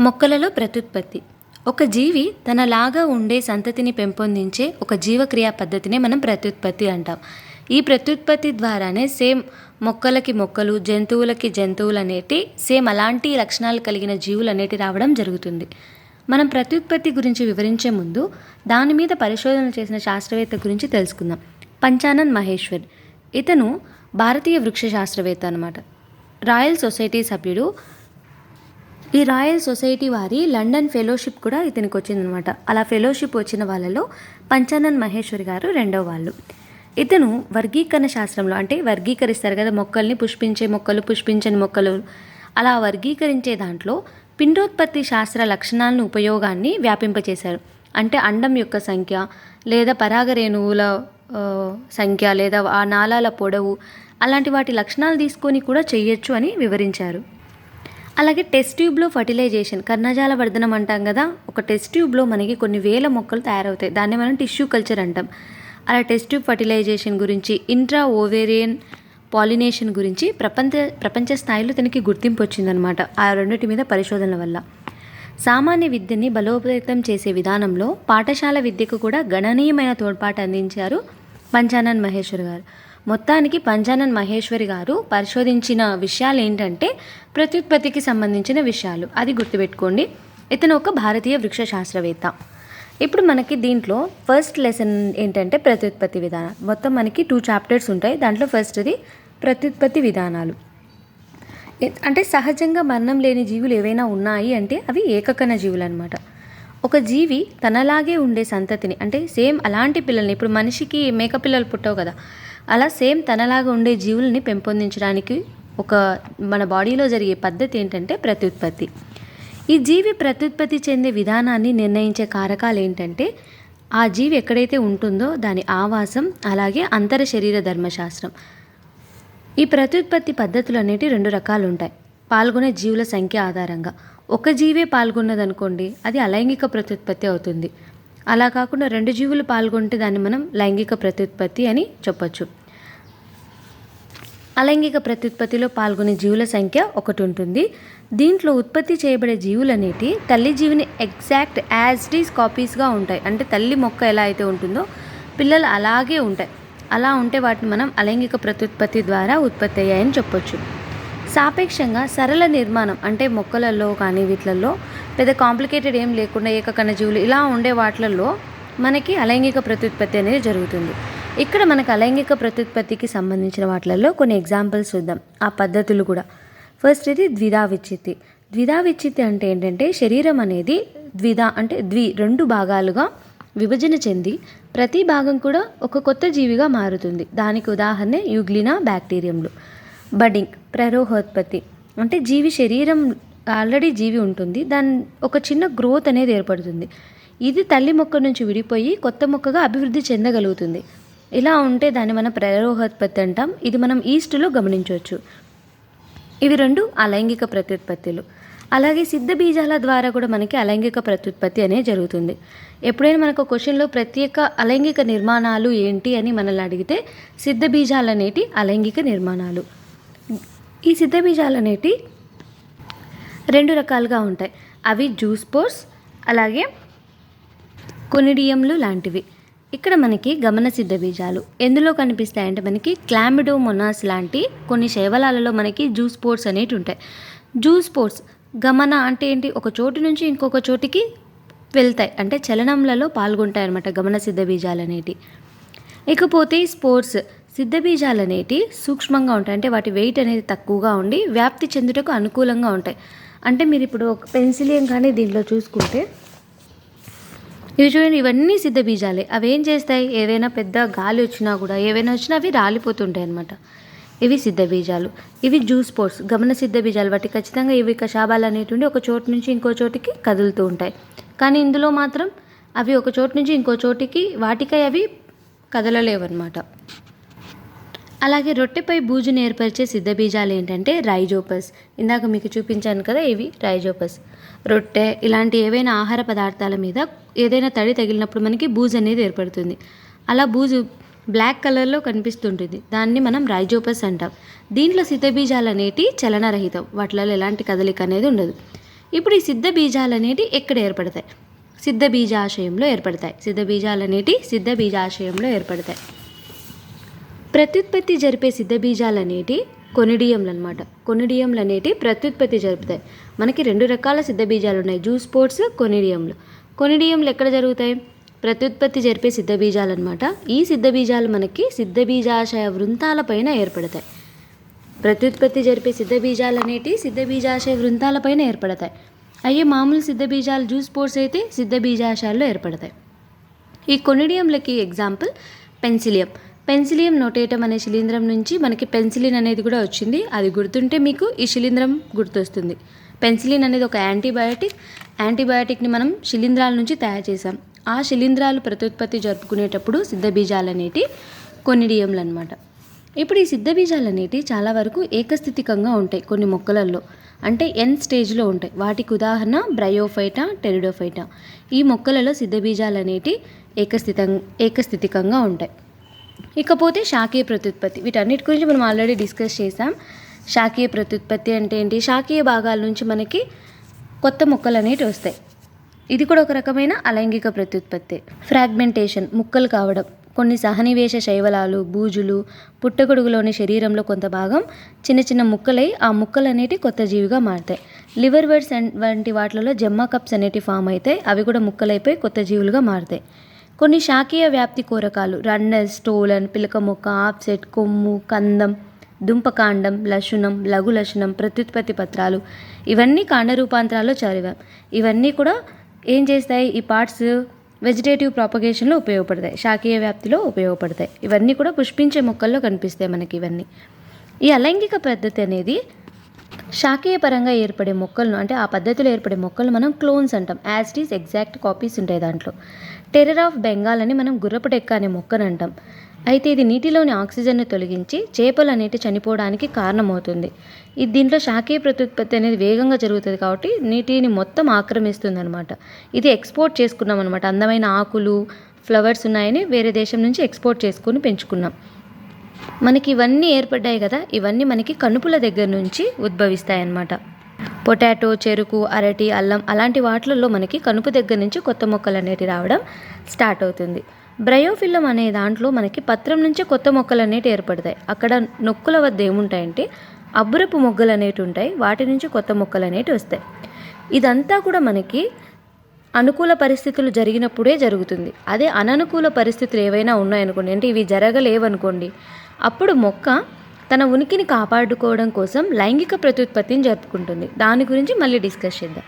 మొక్కలలో ప్రత్యుత్పత్తి. ఒక జీవి తనలాగా ఉండే సంతతిని పెంపొందించే ఒక జీవక్రియా పద్ధతినే మనం ప్రత్యుత్పత్తి అంటాం. ఈ ప్రత్యుత్పత్తి ద్వారానే సేమ్ మొక్కలకి మొక్కలు జంతువులకి జంతువులు అనేటి సేమ్ అలాంటి లక్షణాలు కలిగిన జీవులు అనేటి రావడం జరుగుతుంది. మనం ప్రత్యుత్పత్తి గురించి వివరించే ముందు దాని మీద పరిశోధన చేసిన శాస్త్రవేత్త గురించి తెలుసుకుందాం. పంచానంద్ మహేశ్వర్. ఇతను భారతీయ వృక్ష శాస్త్రవేత్త అనమాట రాయల్ సొసైటీ సభ్యుడు ఈ రాయల్ సొసైటీ వారి లండన్ ఫెలోషిప్ కూడా ఇతనికి వచ్చిందనమాట అలా ఫెలోషిప్ వచ్చిన వాళ్ళలో పంచానన్ మహేశ్వరి గారు రెండో వాళ్ళు. ఇతను వర్గీకరణ శాస్త్రంలో అంటే వర్గీకరిస్తారు కదా మొక్కల్ని పుష్పించే మొక్కలు పుష్పించని మొక్కలు. అలా వర్గీకరించే దాంట్లో పిండోత్పత్తి శాస్త్ర లక్షణాలను ఉపయోగాన్ని వ్యాపింపచేశారు. అంటే అండం యొక్క సంఖ్య లేదా పరాగరేణువుల సంఖ్య లేదా ఆ నాళాల పొడవు అలాంటి వాటి లక్షణాలు తీసుకొని కూడా చేయొచ్చు అని వివరించారు. అలాగే టెస్ట్ ట్యూబ్లో ఫర్టిలైజేషన్ కర్ణజాల వర్ధనం అంటాం కదా ఒక టెస్ట్ ట్యూబ్లో మనకి కొన్ని వేల మొక్కలు తయారవుతాయి. దాన్ని మనం టిష్యూ కల్చర్ అంటాం. అలా టెస్ట్ ట్యూబ్ ఫర్టిలైజేషన్ గురించి ఇంట్రా ఓవేరియన్ పాలినేషన్ గురించి ప్రపంచ ప్రపంచ స్థాయిలో తనకి గుర్తింపు వచ్చిందనమాట ఆ రెండింటి మీద పరిశోధనల వల్ల. సామాన్య విద్యని బలోపేతం చేసే విధానంలో పాఠశాల విద్యకు కూడా గణనీయమైన తోడ్పాటు అందించారు పంచానన్ మహేశ్వర్ గారు. మొత్తానికి పంజానన్ మహేశ్వరి గారు పరిశోధించిన విషయాలు ఏంటంటే ప్రత్యుత్పత్తికి సంబంధించిన విషయాలు. అది గుర్తుపెట్టుకోండి. ఇతను ఒక భారతీయ వృక్ష శాస్త్రవేత్త ఇప్పుడు మనకి దీంట్లో ఫస్ట్ లెసన్ ఏంటంటే ప్రత్యుత్పత్తి విధానం. మొత్తం మనకి టూ చాప్టర్స్ ఉంటాయి. దాంట్లో ఫస్ట్ది ప్రత్యుత్పత్తి విధానాలు. అంటే సహజంగా మరణం లేని జీవులు ఏవైనా ఉన్నాయి అంటే అవి ఏకకణ జీవులు అనమాట ఒక జీవి తనలాగే ఉండే సంతతిని అంటే సేమ్ అలాంటి పిల్లల్ని ఇప్పుడు మనిషికి మేక పిల్లలు పుట్టవు కదా. అలా సేమ్ తనలాగా ఉండే జీవుల్ని పెంపొందించడానికి ఒక మన బాడీలో జరిగే పద్ధతి ఏంటంటే ప్రత్యుత్పత్తి. ఈ జీవి ప్రత్యుత్పత్తి చెందే విధానాన్ని నిర్ణయించే కారకాలు ఏంటంటే ఆ జీవి ఎక్కడైతే ఉంటుందో దాని ఆవాసం అలాగే అంతర శరీర ధర్మశాస్త్రం. ఈ ప్రత్యుత్పత్తి పద్ధతులు అనేవి రెండు రకాలు ఉంటాయి పాల్గొనే జీవుల సంఖ్య ఆధారంగా. ఒక జీవే పాల్గొన్నదనుకోండి అది అలైంగిక ప్రత్యుత్పత్తి అవుతుంది. అలా కాకుండా రెండు జీవులు పాల్గొంటే దాన్ని మనం లైంగిక ప్రత్యుత్పత్తి అని చెప్పొచ్చు. అలైంగిక ప్రత్యుత్పత్తిలో పాల్గొనే జీవుల సంఖ్య ఒకటి ఉంటుంది. దీంట్లో ఉత్పత్తి చేయబడే జీవులు అనేటి తల్లి జీవిని ఎగ్జాక్ట్ యాజ్ డీస్ కాపీస్గా ఉంటాయి. అంటే తల్లి మొక్క ఎలా అయితే ఉంటుందో పిల్లలు అలాగే ఉంటాయి. అలా ఉంటే వాటిని మనం అలైంగిక ప్రత్యుత్పత్తి ద్వారా ఉత్పత్తి అయ్యాయని చెప్పొచ్చు. సాపేక్షంగా సరళ నిర్మాణం అంటే మొక్కలలో కానీ వీటిలలో పెద్ద కాంప్లికేటెడ్ ఏం లేకుండా ఏకకణ జీవులు ఇలా ఉండే వాటిలలో మనకి అలైంగిక ప్రత్యుత్పత్తి అనేది జరుగుతుంది. ఇక్కడ మనకు అలైంగిక ప్రత్యుత్పత్తికి సంబంధించిన వాటిలలో కొన్ని ఎగ్జాంపుల్స్ చూద్దాం. ఆ పద్ధతులు కూడా. ఫస్ట్ ఇది ద్విధా విచ్చిత్తి ద్విధా విచ్చిత్తి అంటే ఏంటంటే శరీరం అనేది ద్విధా అంటే ద్వి రెండు భాగాలుగా విభజన చెంది ప్రతి భాగం కూడా ఒక కొత్త జీవిగా మారుతుంది. దానికి ఉదాహరణ యుగ్లినా బ్యాక్టీరియంలు. బడింగ్ ప్రరోహోత్పత్తి. అంటే జీవి శరీరం ఆల్రెడీ జీవి ఉంటుంది. దాని ఒక చిన్న గ్రోత్ అనేది ఏర్పడుతుంది. ఇది తల్లి మొక్క నుంచి విడిపోయి కొత్త మొక్కగా అభివృద్ధి చెందగలుగుతుంది. ఇలా ఉంటే దాన్ని మనం ప్రరోహోత్పత్తి అంటాం. ఇది మనం ఈస్ట్లో గమనించవచ్చు. ఇవి రెండు అలైంగిక ప్రత్యుత్పత్తులు. అలాగే సిద్ధ బీజాల ద్వారా కూడా మనకి అలైంగిక ప్రత్యుత్పత్తి అనేది జరుగుతుంది. ఎప్పుడైనా మనకు క్వశ్చన్లో ప్రత్యేక అలైంగిక నిర్మాణాలు ఏంటి అని మనల్ని అడిగితే సిద్ధ బీజాలు అనేటి అలైంగిక నిర్మాణాలు. ఈ సిద్ధ బీజాలు అనేటి రెండు రకాలుగా ఉంటాయి. అవి జ్యూస్ పోర్స్ అలాగే కొనిడియంలు లాంటివి. ఇక్కడ మనకి గమన సిద్ధ బీజాలు. ఎందులో కనిపిస్తాయంటే మనకి క్లామిడోమొనాస్ లాంటి కొన్ని శైవలాలలో మనకి జ్యూస్ పోర్స్ అనేవి ఉంటాయి. జ్యూస్ పోర్స్ గమన అంటే ఏంటి? ఒక చోటు నుంచి ఇంకొక చోటికి వెళ్తాయి. అంటే చలనంలలో పాల్గొంటాయి అన్నమాట గమన సిద్ధ బీజాలు అనేటి. ఇకపోతే స్పోర్ట్స్ సిద్ధ బీజాలు అనేటి సూక్ష్మంగా ఉంటాయి. అంటే వాటి వెయిట్ అనేది తక్కువగా ఉండి వ్యాప్తి చెందుటకు అనుకూలంగా ఉంటాయి. అంటే మీరు ఇప్పుడు ఒక పెన్సిలియం కానీ దీంట్లో చూసుకుంటే ఇవి చూడండి ఇవన్నీ సిద్ధ బీజాలే. అవి ఏం చేస్తాయి? ఏదైనా పెద్ద గాలి వచ్చినా కూడా ఏవైనా వచ్చినా అవి రాలిపోతుంటాయి అనమాట ఇవి సిద్ధ బీజాలు. ఇవి జ్యూస్ పోర్ట్స్ గమన సిద్ధ బీజాలు. వాటి ఖచ్చితంగా ఇవి కషాబాలు అనేటువంటి ఒక చోటు నుంచి ఇంకో చోటికి కదులుతూ ఉంటాయి. కానీ ఇందులో మాత్రం అవి ఒక చోటు నుంచి ఇంకో చోటికి వాటికై అవి కదలలేవన్నమాట. అలాగే రొట్టెపై బూజుని ఏర్పరిచే సిద్ధ బీజాలు ఏంటంటే రైజోపస్. ఇందాక మీకు చూపించాను కదా ఇవి రైజోపస్. రొట్టె ఇలాంటి ఏవైనా ఆహార పదార్థాల మీద ఏదైనా తడి తగిలినప్పుడు మనకి బూజు అనేది ఏర్పడుతుంది. అలా బూజు బ్లాక్ కలర్లో కనిపిస్తుంటుంది. దాన్ని మనం రైజోపస్ అంటాం. దీంట్లో సిద్ధ బీజాలు అనేటి చలనరహితం. వాటిలో ఎలాంటి కదలిక అనేది ఉండదు. ఇప్పుడు ఈ సిద్ధ బీజాలు అనేటివి ఎక్కడ ఏర్పడతాయి? సిద్ధ బీజాశయంలో ఏర్పడతాయి. సిద్ధ బీజాలు అనేటి సిద్ధ బీజాశయంలో ఏర్పడతాయి. ప్రత్యుత్పత్తి జరిపే సిద్ధ బీజాలు అనేటి కొనిడియంలు అనమాట కొనిడియంలు అనేటి ప్రత్యుత్పత్తి జరుపుతాయి. మనకి రెండు రకాల సిద్ధ బీజాలు ఉన్నాయి జూస్ స్పోర్ట్స్ కొనిడియంలు. కొనిడియంలు ఎక్కడ జరుగుతాయి? ప్రత్యుత్పత్తి జరిపే సిద్ధ బీజాలు అనమాట ఈ సిద్ధ బీజాలు మనకి సిద్ధ బీజాశయ వృంతాలపైన ఏర్పడతాయి. ప్రత్యుత్పత్తి జరిపే సిద్ధ బీజాలు అనేటి సిద్ధ బీజాశయ వృంతాలపైన ఏర్పడతాయి. అయ్యే మామూలు సిద్ధ బీజాలు జ్యూస్ స్పోర్ట్స్ అయితే సిద్ధ బీజాశయాల్లో ఏర్పడతాయి. ఈ కొనిడియంలకి ఎగ్జాంపుల్ పెన్సిలియం. పెన్సిలియం నోటేటం అనే శిలీంధ్రం నుంచి మనకి పెన్సిలిన్ అనేది కూడా వచ్చింది. అది గుర్తుంటే మీకు ఈ శిలీంధ్రం గుర్తొస్తుంది. పెన్సిలిన్ అనేది ఒక యాంటీబయాటిక్. యాంటీబయాటిక్ని మనం శిలీంధ్రాల నుంచి తయారు చేసాం ఆ శిలీంధ్రాలు ప్రత్యుత్పత్తి జరుపుకునేటప్పుడు సిద్ధ బీజాలు అనేటి కొనిడియంలు అనమాట ఇప్పుడు ఈ సిద్ధ బీజాలు అనేటి చాలా వరకు ఏకస్థితికంగా ఉంటాయి కొన్ని మొక్కలలో అంటే ఎన్ స్టేజ్లో ఉంటాయి. వాటికి ఉదాహరణ బ్రయోఫైటా టెరిడోఫైటా. ఈ మొక్కలలో సిద్ధ బీజాలు అనేటి ఏకస్థితం ఏకస్థితికంగా ఉంటాయి. ఇకపోతే శాఖీయ ప్రత్యుత్పత్తి. వీటన్నిటి గురించి మనం ఆల్రెడీ డిస్కస్ చేసాం శాఖీయ ప్రత్యుత్పత్తి అంటే ఏంటి? శాఖీయ భాగాల నుంచి మనకి కొత్త మొక్కలు అనేవి వస్తాయి. ఇది కూడా ఒక రకమైన అలైంగిక ప్రత్యుత్పత్తి. ఫ్రాగ్మెంటేషన్ ముక్కలు కావడం కొన్ని సహనివేశ శైవలాలు బూజులు పుట్టగొడుగులోని శరీరంలో కొంత భాగం చిన్న చిన్న ముక్కలై ఆ ముక్కలు అనేటి కొత్త జీవిగా మారుతాయి. లివర్ వర్డ్స్ వంటి వాటిలలో జమ్మా కప్స్ అనేటివి ఫామ్ అవుతాయి అవి కూడా ముక్కలైపోయి కొత్త జీవులుగా మారుతాయి. కొన్ని శాఖీయ వ్యాప్తి కూరకాలు. రన్నర్ స్టోలన్ పిలక మొక్క ఆప్సెట్ కొమ్ము కందం దుంపకాండం లశునం లఘు లశునం ప్రత్యుత్పత్తి పత్రాలు. ఇవన్నీ కాండ రూపాంతరాల్లో చదివాం ఇవన్నీ కూడా ఏం చేస్తాయి? ఈ పార్ట్స్ వెజిటేటివ్ ప్రాపగేషన్లో ఉపయోగపడతాయి. శాఖీయ వ్యాప్తిలో ఉపయోగపడతాయి. ఇవన్నీ కూడా పుష్పించే మొక్కల్లో కనిపిస్తాయి మనకి ఇవన్నీ. ఈ అలైంగిక పద్ధతి అనేది శాఖీయ పరంగా ఏర్పడే మొక్కలను అంటే ఆ పద్ధతిలో ఏర్పడే మొక్కలు మనం క్లోన్స్ అంటాం. As it is exact copies ఉంటాయి దాంట్లో. టెర్రర్ ఆఫ్ బెంగాల్ అని మనం గుర్రపటెక్క అనే మొక్కను అంటాం. అయితే ఇది నీటిలోని ఆక్సిజన్ను తొలగించి చేపలు అనేటి చనిపోవడానికి కారణమవుతుంది. ఇది దీంట్లో శాఖీయ ప్రత్యుత్పత్తి అనేది వేగంగా జరుగుతుంది కాబట్టి నీటిని మొత్తం ఆక్రమిస్తుంది అనమాట ఇది ఎక్స్పోర్ట్ చేసుకున్నాం అనమాట అందమైన ఆకులు ఫ్లవర్స్ ఉన్నాయని వేరే దేశం నుంచి ఎక్స్పోర్ట్ చేసుకుని పెంచుకున్నాం. మనకి ఇవన్నీ ఏర్పడ్డాయి కదా ఇవన్నీ మనకి కనుపుల దగ్గర నుంచి ఉద్భవిస్తాయి అన్నమాట పొటాటో చెరుకు అరటి అల్లం అలాంటి వాటిలలో మనకి కనుపు దగ్గర నుంచి కొత్త మొక్కలు అనేటివి రావడం స్టార్ట్ అవుతుంది. బ్రయోఫిల్లం అనే దాంట్లో మనకి పత్రం నుంచే కొత్త మొక్కలు అనేటివి ఏర్పడతాయి. అక్కడ నొక్కుల వద్ద ఏముంటాయంటే అబ్బురపు మొగ్గలు అనేటివి ఉంటాయి వాటి నుంచి కొత్త మొక్కలు అనేటివి వస్తాయి. ఇదంతా కూడా మనకి అనుకూల పరిస్థితులు జరిగినప్పుడే జరుగుతుంది. అదే అననుకూల పరిస్థితులు ఏవైనా ఉన్నాయనుకోండి అంటే ఇవి జరగలేవనుకోండి అప్పుడు మొక్క తన ఉనికిని కాపాడుకోవడం కోసం లైంగిక ప్రత్యుత్పత్తిని జరుపుకుంటుంది. దాని గురించి మళ్ళీ డిస్కస్ చేద్దాం.